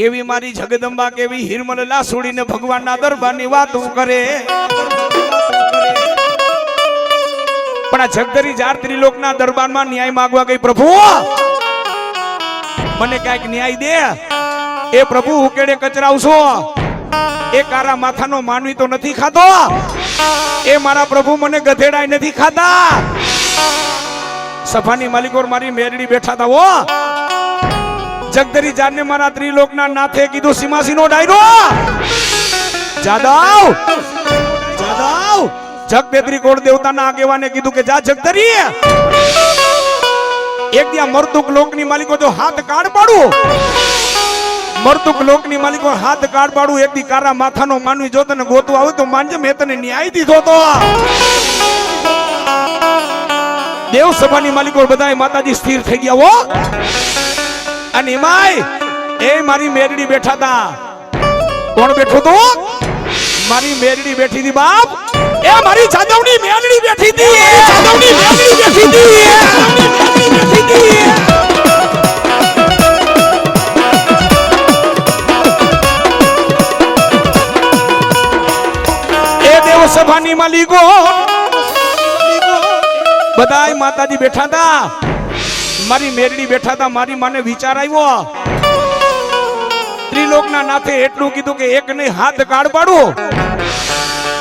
કેવી મારી જગદંબા, કેવી હિરમલ લાસુડીને ભગવાનના દરબારની વાતો કરે? પણ આ જગદરી જાર ત્રિલોકના દરબારમાં ન્યાય માંગવા ગઈ પ્રભુ. મને કંઈક ન્યાય દે. એ પ્રભુ ઉકેડે કચરાવશો એ કારા માથાનો માનવી તો નથી ખાતો. એ મારા પ્રભુ મને ગધેડાય નથી ખાતા. સફાની માલિકોર મારી મેરડી બેઠા હતા જગદરી જાનને મારા ત્રિલોકના નાથે કીધું સીમાસીનો ડાયરો! જાદવ! જાદવ! જગદેત્રી કોળ દેવતાના આગેવાને કીધું કે, જા જગદરી! એક દિયા મરતુક લોકની માલિકો જો હાથ કાઢ પાડું. મરતુક લોકની માલિકો હાથ કાઢ પાડું, એક દી કારા માથાનો માનવી જો તને ગોતું આવે તો માનજે, મેં તને ન્યાય દીધો તો. દેવ સભાની માલિકો બધાય માતાજી સ્થિર થઈ ગયા હો. અને માય એ મારી મેરડી બેઠા હતા કોણ બેઠું તું? મારી મેરડી બેઠી હતી બાપ. એ મારી જાદવની મેરડી બેઠી હતી જાદવની મેરડી બેઠી હતી સભાની માલિકો. બધાય માતાજી બેઠા હતા મારી મેરડી બેઠા હતા મારી માને વિચાર આવ્યો ત્રિલોકના નાથે એટલું કીધું કે એક નહીં, હાથ કાઢ પાડું.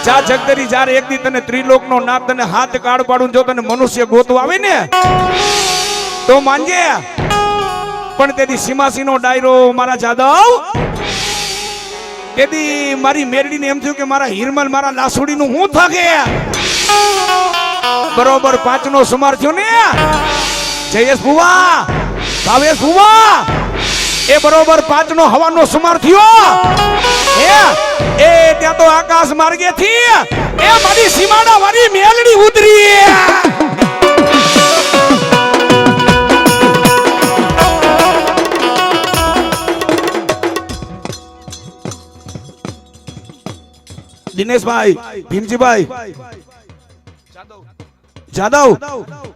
જા જગદરી જ્યારે એક દી તને ત્રિલોકનો નાથ તને હાથ કાઢ પાડું જો તને મનુષ્ય ગોતવા આવે ને, તો માનજે પણ તેથી સીમાસીનો ડાયરો મારા જાદવ. તેથી મારી મેરડીને એમ થયું કે મારા હિરમલ, મારા લાસુડીનું હું થાકે? બરોબર પાંચનો સુમાર થયો ને? જયેશ ભુવા, ભાવેશ ભુવા. એ બરોબર પાંચનો હવાનો સુમાર થયો. એ ત્યાં તો આકાશ માર્ગે થી એ મારી સીમાડા વાળી મેલડી ઉતરી. દિનેશભાઈ, ભીમજીભાઈ જાદવ.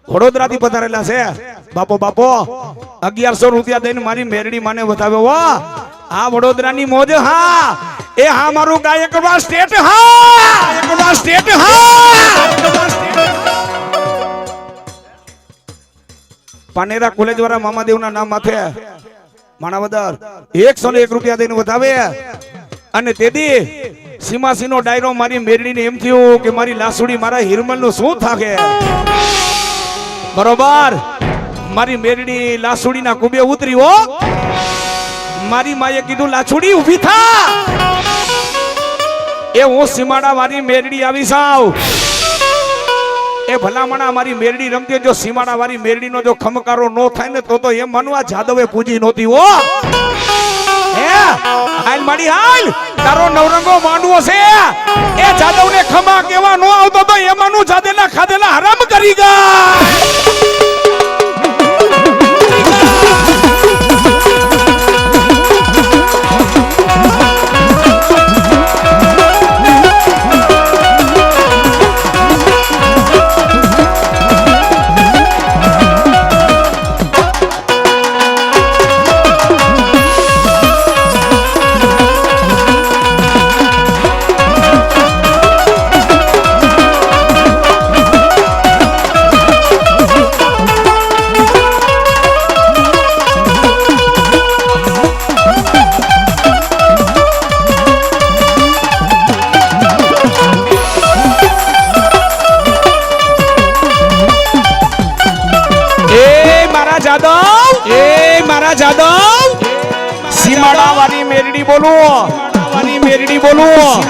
વડોદરા થી પધારેલા છે. બાપો બાપો, અગિયારસો રૂપિયા દઈને મારી મેરડી માને બતાવ્યો આ વડોદરાની મોજ, હા! એ હા મારું ગાયકવાડ સ્ટેટ, હા! સ્ટેટ, હા! પાનેરા કોલેજ વાળા મામાદેવના નામ માથે માણાવદર એકસો ને એક રૂપિયા દઈને વધાવે. અને તેથી સીમાસીનો ડાયરો મારી મેરડીને એમ થયું કે મારી લાસુડી મારા હિરમલનું શું થાકે? બરોબર. મારી મેરડી લાસુડીના કુબે ઉતરી હો. મારી માએ કીધું લાછુડી ઊભી થા. એ હું સીમાડા મારી મેરડી આવી સાવ એ ભલામણા મારી મેરડી રમતી જો સીમાડા વાળી મેરડીનો જો ખમકારો નો થાય ને, તો તો એમ મનવા જાદવે પૂજી નહોતી હો. હે? હાલ માડી, હાલ. તારો નવરંગો માંડવો છે. એ જાદવને ખમા કેવા નો આવતો તો એમાંનું જાદેલા ખાધેલા હરામ કરી ગયા મારા જાદવ? સીમાડા વાળી મેરડી બોલું વાળી મેરડી બોલું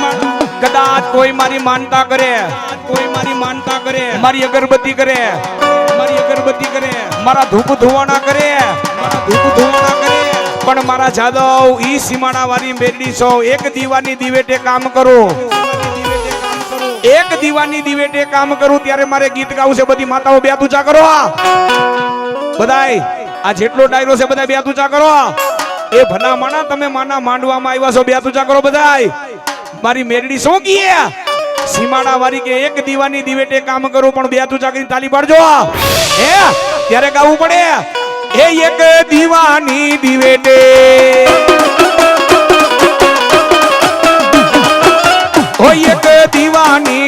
કદાચ કોઈ મારી માનતા કરે. કોઈ મારી માનતા કરે. મારી અગરબત્તી કરે. મારી અગરબત્તી કરે. મારા ધૂપ ધુવાણા કરે. મારા ધૂપ ધુવાણા કરે. પણ મારા જાદવ ઈ સીમાડા વાળી મેરડી છો. એક દીવાની દિવેટે કામ કરો. એક દીવાની દિવેટે કામ કરું. ત્યારે મારે ગીત ગાવું છે. બધી માતાઓ બે તુચા કરો બધાય આ જેટલો ડાયરો છે બધા બે તુચા કરો. એ ભલા માણા તમે માના માંડવામાં આવ્યા છો બે તુચા કરો બધાય. મારી મેરડી શું કીએ સીમાડા વાળી કે એક દીવાની દિવેટે કામ કરું, પણ બે તુચા કરીને તાલી પાડજો. હે ત્યારે ગાવું પડે. એ એક દીવાની દિવેટે.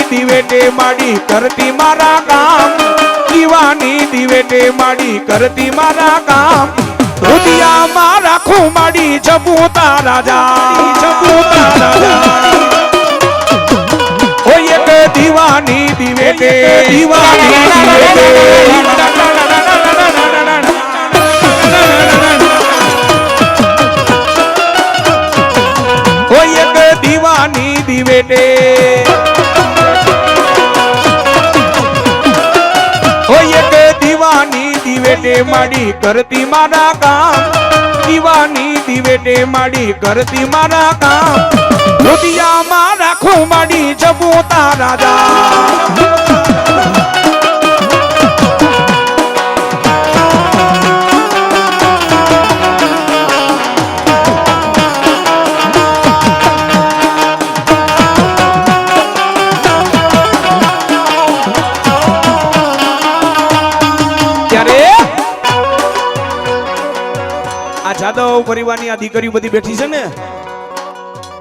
દિવેટે માડી કરતી મારા કામ. દીવાની દિવેટે માડી કરતી મારા કામ. રુદિયામાં રાખું માડી જપુતા રાજા. જપુતા રાજા. ઓય એક દીવાની દિવેટે. દીવાની દિવેટે. દીવાની દિવેટે. દીવાની દિવેટે માડી કરતી મારા કામ. દીવાની દિવેટે માડી કરતી મારા કામ. રુદિયામાં રાખું માડી જબુતા રાજા આ જાદવ પરિવારની આ દીકરીઓ બધી બેઠી છે ને,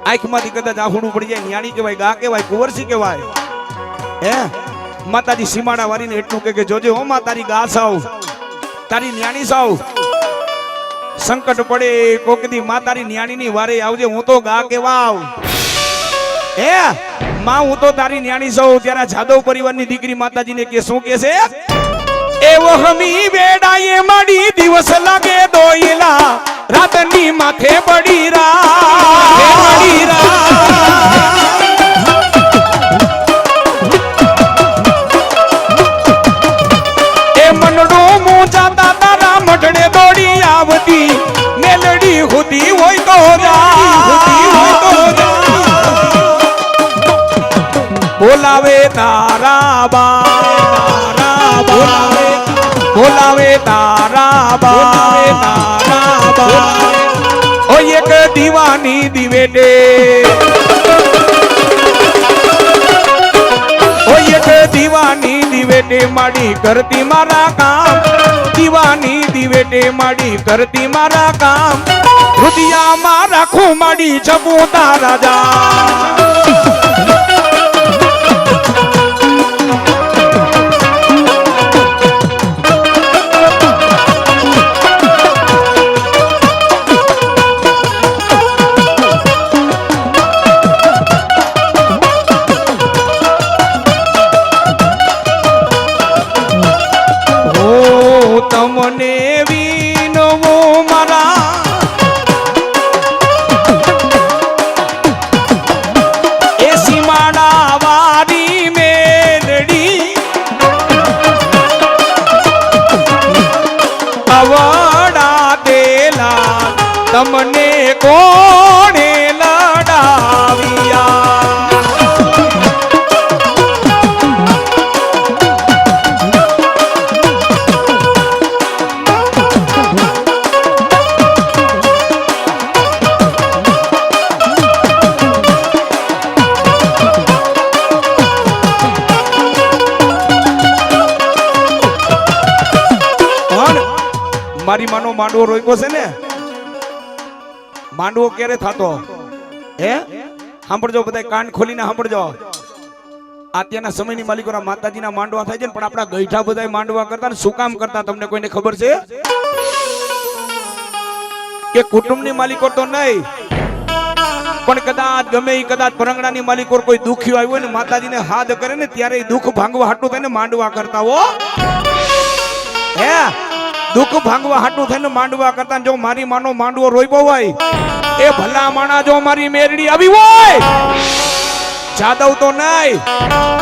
આંખમાંથી કદાચ આહુડું પડી જાય, ન્યાણી કહેવાય, ગા કહેવાય, કુંવરસી કહેવાય. હે? માતાજી સીમાડા વારીને એટલું કે, જોજે હો મા, તારી ગા સાવ, તારી ન્યાણી સાવ. સંકટ પડે કોકદી મા તારી ન્યાણીની વારે આવજે, હું તો ગા કેવાવ હે? માં, હું તો તારી ન્યાણી સૌ ત્યારે જાદવ પરિવારની દીકરી માતાજીને કે, શું કે છે? એવો હમી વેડાએ મડી દિવસ લાગે દોઈલા રાતની માથે પડી રા પડી રા એ મનડું મૂંઝાતા બોલાવે તારા બા તારા બા ઓ એક દીવાની દિવેટે ઓ એક દીવાની દિવેટે માડી કરતી મારા કામ. દીવાની દિવેટે માડી કરતી મારા કામ. રુદિયામાં રાખું માડી જપુતા તારા હું તમને કોણે લડાવ્યા? મારી માનો માંડવો રોક્યો છે ને? માંડવો ક્યારે થતો? હે? સાંભળજો બધા કાન ખોલીને સાંભળજો. અત્યારના સમયની માલિકોના માતાજીના માંડવા થાય છે પણ આપણા ગઈઠા બધા માંડવા કરતા ને શું કામ કરતા તમને કોઈને ખબર છે? કે કુટુંબની માલિકો તો નહીં, પણ કદાચ ગમે એ કદાચ પરંગણાની માલિકો કોઈ દુખ્યું આવ્યું હોય ને, માતાજીને હાથ કરે ને, ત્યારે દુઃખ ભાંગવા હાટું થઈને માંડવા કરતા હો. હે? દુઃખ ભાંગવા હાટું થઈને માંડવા કરતા જો મારી માનો માંડવો રોઈબો હોય, એ ભલા માણા જો મારી મેરડી આવી હોય. જાદવ તો નહીં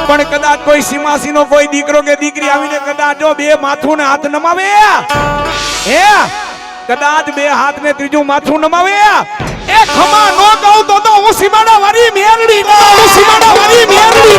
પણ કદાચ કોઈ સીમાસી નો કોઈ દીકરો કે દીકરી આવીને કદાચ જો બે માથું ને હાથ નમાવે. હે? કદાચ બે હાથ ને ત્રીજું માથું નમાવે. એ ખમા નો કહું તો હું સીમાડા વાળી મેરડી સીમાડા વાળી મેરડી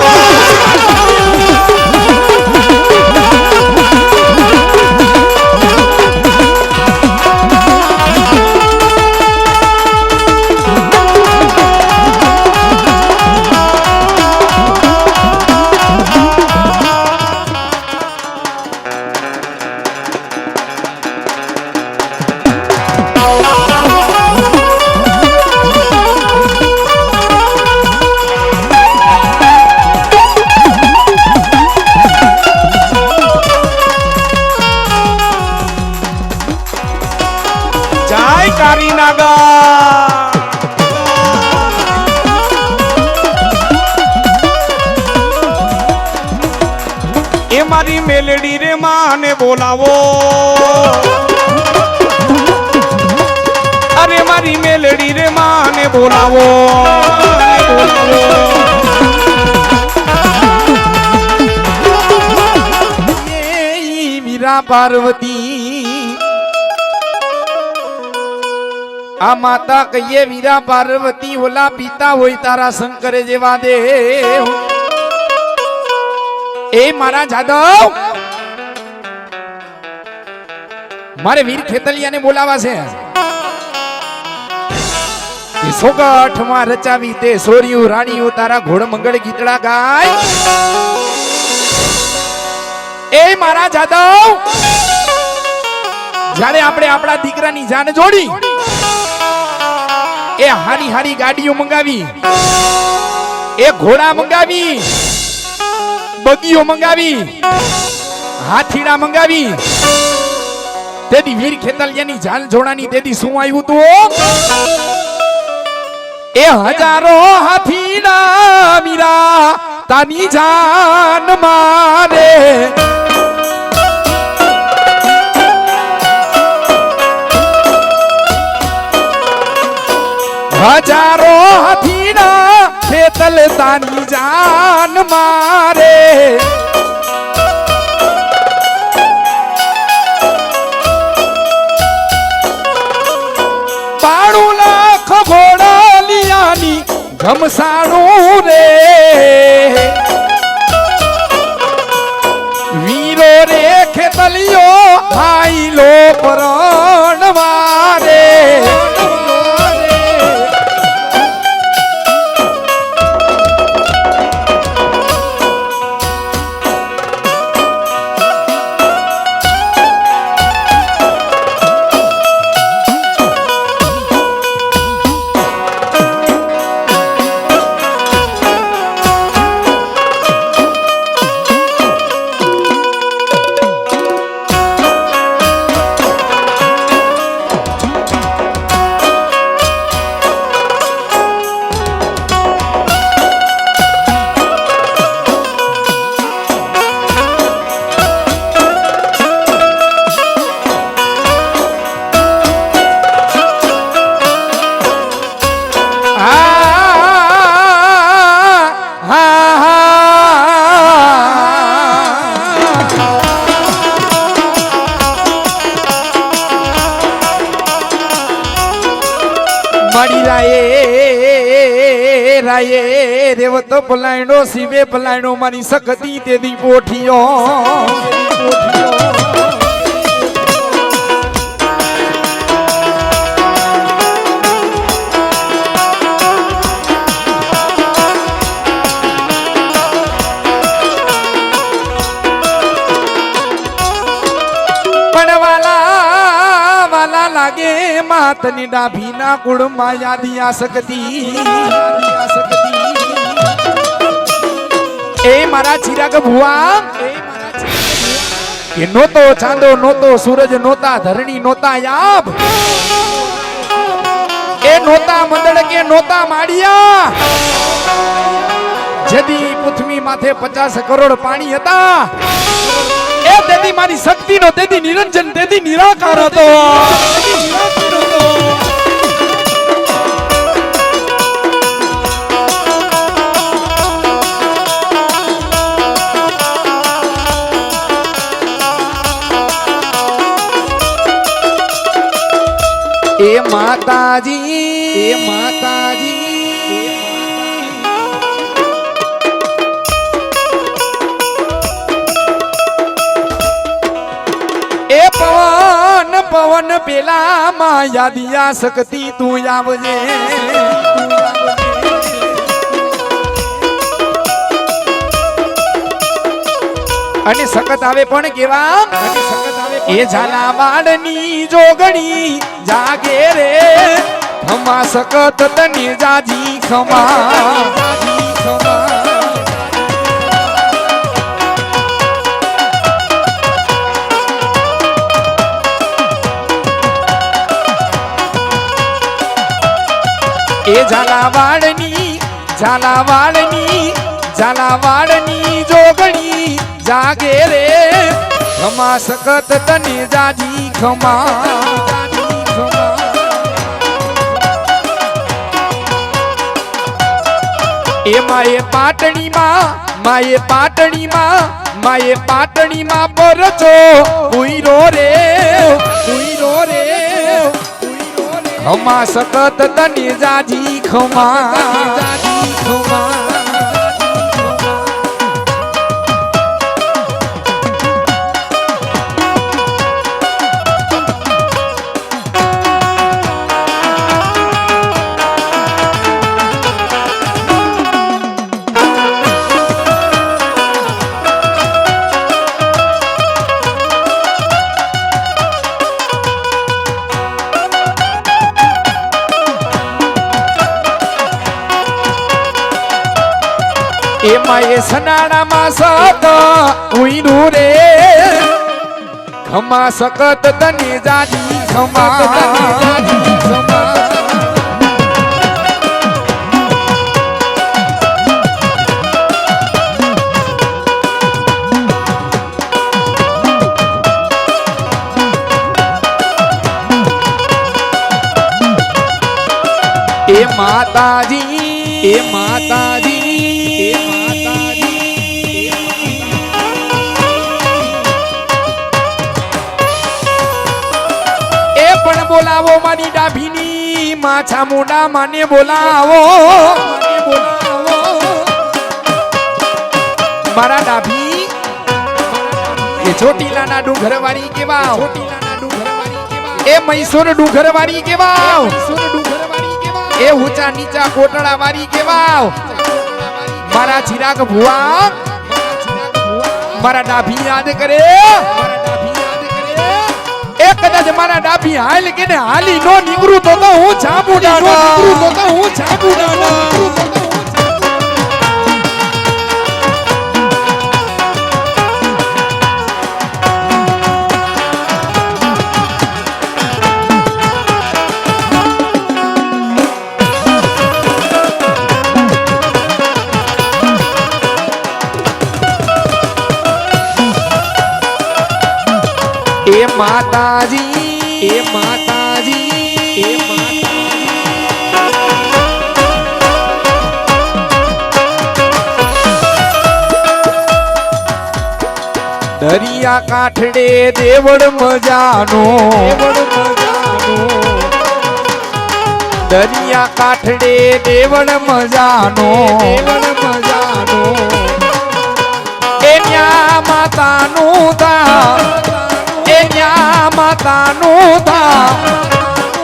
ઈ પાર્વતી. આ માતા કહીએ વીરા પાર્વતી, ઓલા પિતા હોય તારા શંકરે જેવા દે. એ મારા જાદવ. મારે વીર ખેતલિયાને બોલાવા છે. સોગઠમાં રચાવી તે સોરિયું રાણીઓ તારા ઘોડ મંગળ ગીતડા ગાય. એ મારા જાદવ! જ્યારે આપણે આપણા દીકરાની જાન જોડી, એ હારી હારી ગાડીઓ મંગાવી, એ ઘોડા મંગાવી, બગીઓ મંગાવી, હાથીડા મંગાવી, તેથી વીર ખેતલિયાની જાન જોડાની તેથી શું આવ્યું તું? એ હજારો હાથીડા મીરા તાની જાન મારે હજારો હથીના ખેતલ તાની જાન મારે. બાણું લાખ ઘોડાલિયાની ઘમસાણું રે. વીરો રે ખેતલિયો આઈલો પરણવારે. આ રેવતો પલાયણો શિવે પલાયણો મારી સખતી પોઠિયો પણ વાલા વાલા લાગે માતની ડાભીના કુળમાં યાદી આ શકતી મારા ચિરાગ ભુવા. એ નોતો ચાંદો, નોતો સૂરજ, નોતા ધરણી, નોતા યાબ. એ નોતા મંડળ કે નોતા માડિયા જેદી પૃથ્વી માથે પચાસ કરોડ પાણી હતા. એ તેથી મારી શક્તિનો તેથી નિરંજન તેથી નિરાકાર હતો. માતાજી એ માતાજી. એ પવન પવન પેલા માં યાદિયા શક્તિ તું આવજે. અને સખત આવે પણ કેવા? એ ઝાલા વાડની જોગણી જાગે રે. ખમા સખત તને જાજી ખમા. એ ઝાલાવાડની ઝાલાવાડની ઝાલાવાડની જોગણી જાગે રે. ખમા સખત તને જાજી ખમા. એ પાટણીમાં, માએ પાટણીમાં માએ પાટણીમાં પરચો ઉઈરો રે ઉઈરો રે. ખમા સખત તને જાજી ખમા. એમાં એ સનાડામાં સત ઉઈરું રે. ખમા સકત તને જાજી ખમા તને જાજી, ખમા. એ માતાજી એ માતાજી. મારી ડાભીની માછા મોડા માને બોલાવો. મારા ડાભી, એ ચોટીલાના ડુંગર વાળી કેવા ચોટીલાના ડુંગર વાળી કેવા એ મૈસૂર ડુંગર વાળી કેવા મૈસૂર ડુંગર વાળી કેવા એ ઊંચા નીચા કોટડા વાળી કેવા મારા ચિરાગ ભુવા, મારા ડાભી યાદ કરે. એ કદાચ મારા ડાભી હાલ કે હાલી નો નીકળું તો તો હું જાબુ તો હું ચાબુડા એ માતાજી એ માતાજી એ દરિયા કાંઠડે દેવળ મજાનો. દરિયા કાંઠડે દેવળ મજાનો. દેવળ મજાનો. એ ન્યા માતાનું ધામ એ ન્યા માતાનું ધામ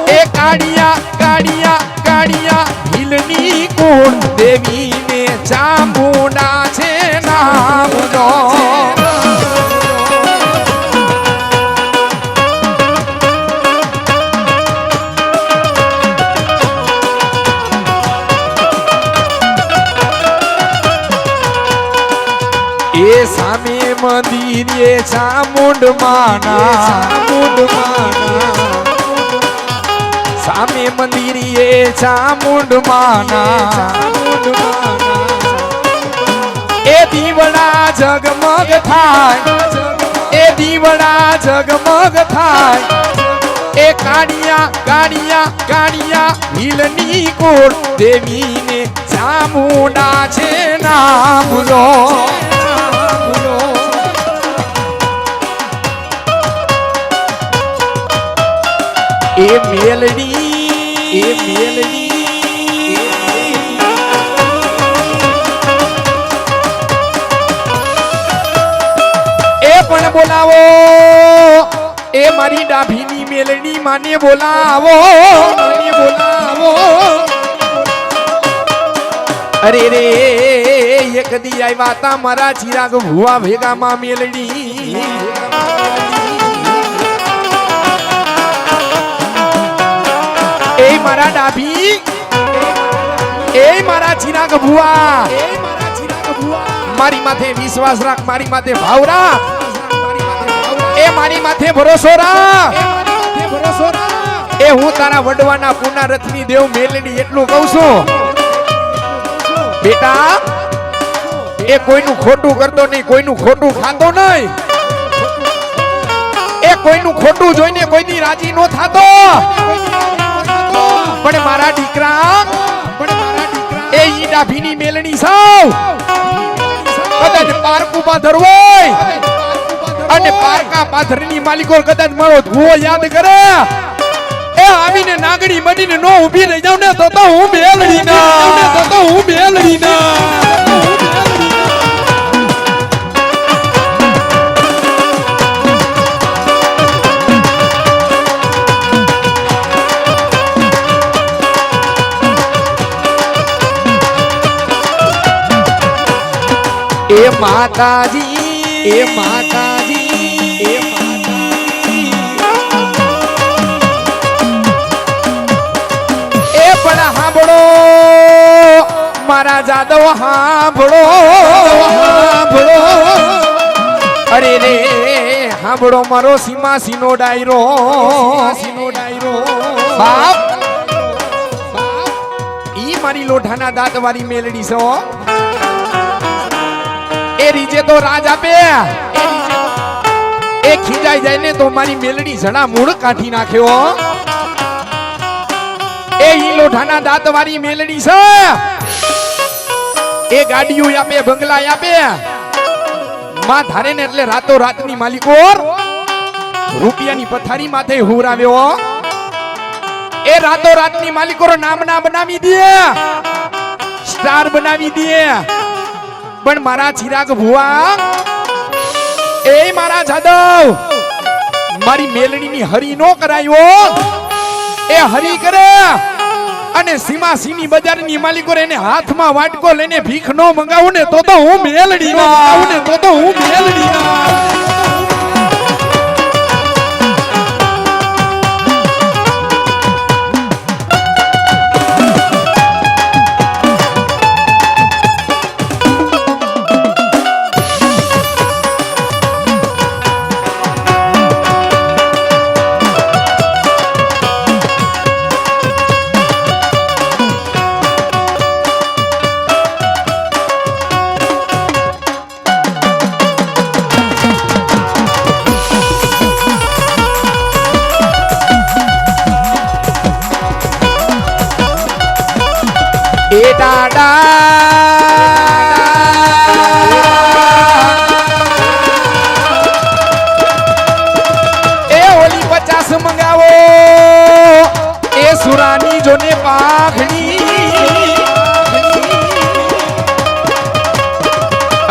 એ કાળિયા કાળિયા કાળિયા હિલની કુળ દેવીને ચામુંડા છે મંદિર ચામુંડ માના. ચામુંડ માના. સામે મંદિર ચામુંડ માના. એ દીવડા જગમગ થાય. એ દીવડા જગમગ થાય. એ કાળિયા કાળિયા કાળિયા હિલની કોર દેવીને ચામુંડા છે નામ લો. એ મેલડી એ મેલડી એ પણ બોલાવો. એ મારી ડાભીની મેલડી માને બોલાવો માને બોલાવો. અરે રે એક દી આવ્યા તા મારા ચિરાગ ભુવા ભેગામાં મેલડી. ડાભી એ મારા ચિરાગ ગભુઆ મારી માથે વિશ્વાસ રાખ, મારી માથે ભાવ રાખ. એ મારી માથે ભરોસો રાખ. એ હું તારા વડવાના પુના રથની દેવ મેલડી એટલું કહું છું. બેટા, એ કોઈનું ખોટું કરતો નહીં, કોઈનું ખોટું ખાતો નહીં. એ કોઈનું ખોટું જોઈને કોઈની રાજી નો થાતો. ઈ ડાભીની મેલણી સાવ. કદાચ પારકું પાથર હોય. અને પારકા પાથરની માલિકો કદાચ મારો ધુઓ યાદ કરે. એ આવીને નાગડી બનીને નો ઊભી રહી જાવ ને તો તો હું બેલડી ના તો તો હું બેલડી ના એ માતાજી એ માતાજી એ માતાજી. એ પણ હાંભળો મારા જાદવ હાંભળો. હાંભળો અરે રે હાંભળો મારો સીમા સીનો ડાયરો. સીનો ડાયરો. બાપ ઈ મારી લોઢાના દાંત વાળી મેલડી છો એ રીજે તો રાજ આપે. એ ખીજાઈ જાય ને તો મારી મેલડી જણા મૂળ કાઢી નાખ્યો એ ઈ લોઢાના દાંત વાળી મેલડી છે. એ ગાડીઓ આપે, બંગલા આપે. માં ધારે ને એટલે રાતો રાતની માલિકો રૂપિયાની પથારી માથે હુરાવ્યો એ રાતો રાતની માલિકો નામ ના બનાવી દે. સ્ટાર બનાવી દે. પણ મારા ચિરાગ ભુવા, એ મારા જાદવ, મારી મેલડીની હરી નો કરાયો. એ હરી કરે અને સીમા સીની બજારની માલિકો એને હાથમાં વાટકો લઈને ભીખ નો મંગાવું ને તો તો હું મેલડી મંગાવું ને તો તો હું મેલડી ના એ ઓલી પચાસ મંગાવો. એ સુરાની જોને પાઘડી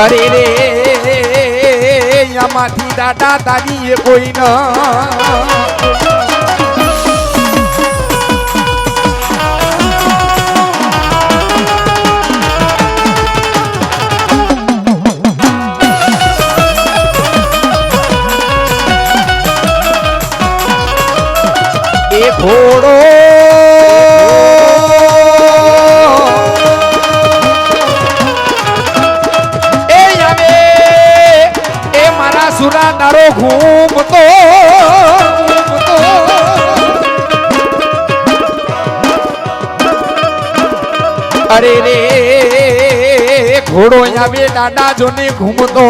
અરે રે, આમાંથી દાદા તારી એ કોઈ ના ઘોડો. એ આવે એ મારા સુરા તારો ઘૂમતો અરે રે, ઘોડો આવે દાદા જોને ઘૂમતો.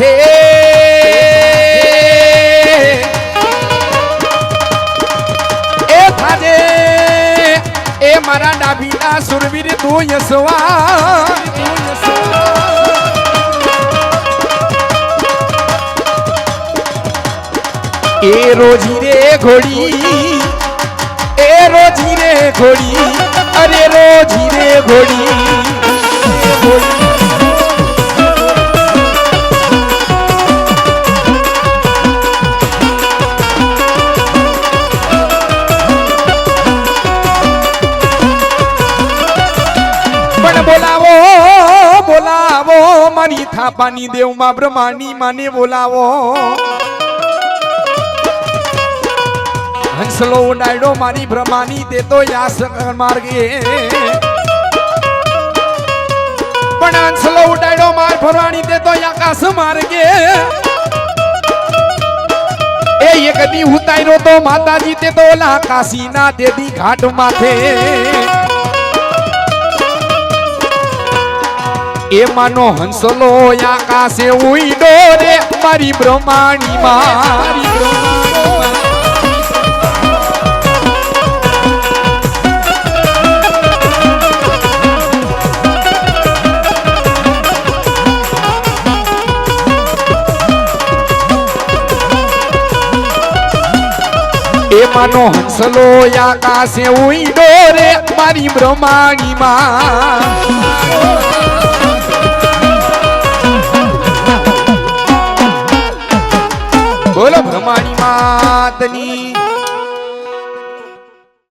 માથે એ થાજે, એ મારા ડાભીના સુરવીર તું યસવા એ રોજી રે ઘોડી, એ રોજી રે ઘોડી, અરે રોજી રે ઘોડી ઘોડી. મારી થાપાની દેવમાં બ્રહ્માની માને બોલાવો. હંસલો ઉડાડ્યો મારી બ્રહ્માની, તે તો યાસ માર્ગે. પણ હંસલો ઉડાડ્યો માર ફરવાની તે તો આકાશ માર્ગે. એ એક દી ઉતાર્યો તો માતાજી, તે તો ઓલા કાશીના દેદી ઘાટ માથે. એ માનો હંસલો આકાશે ઉઈડો રે. મારી બ્રહ્માણી મારી એ માનો હંસલો આકાશે ઉઈડો રે. મારી બ્રહ્માણી માં બોલો બ્રહ્માણી માતની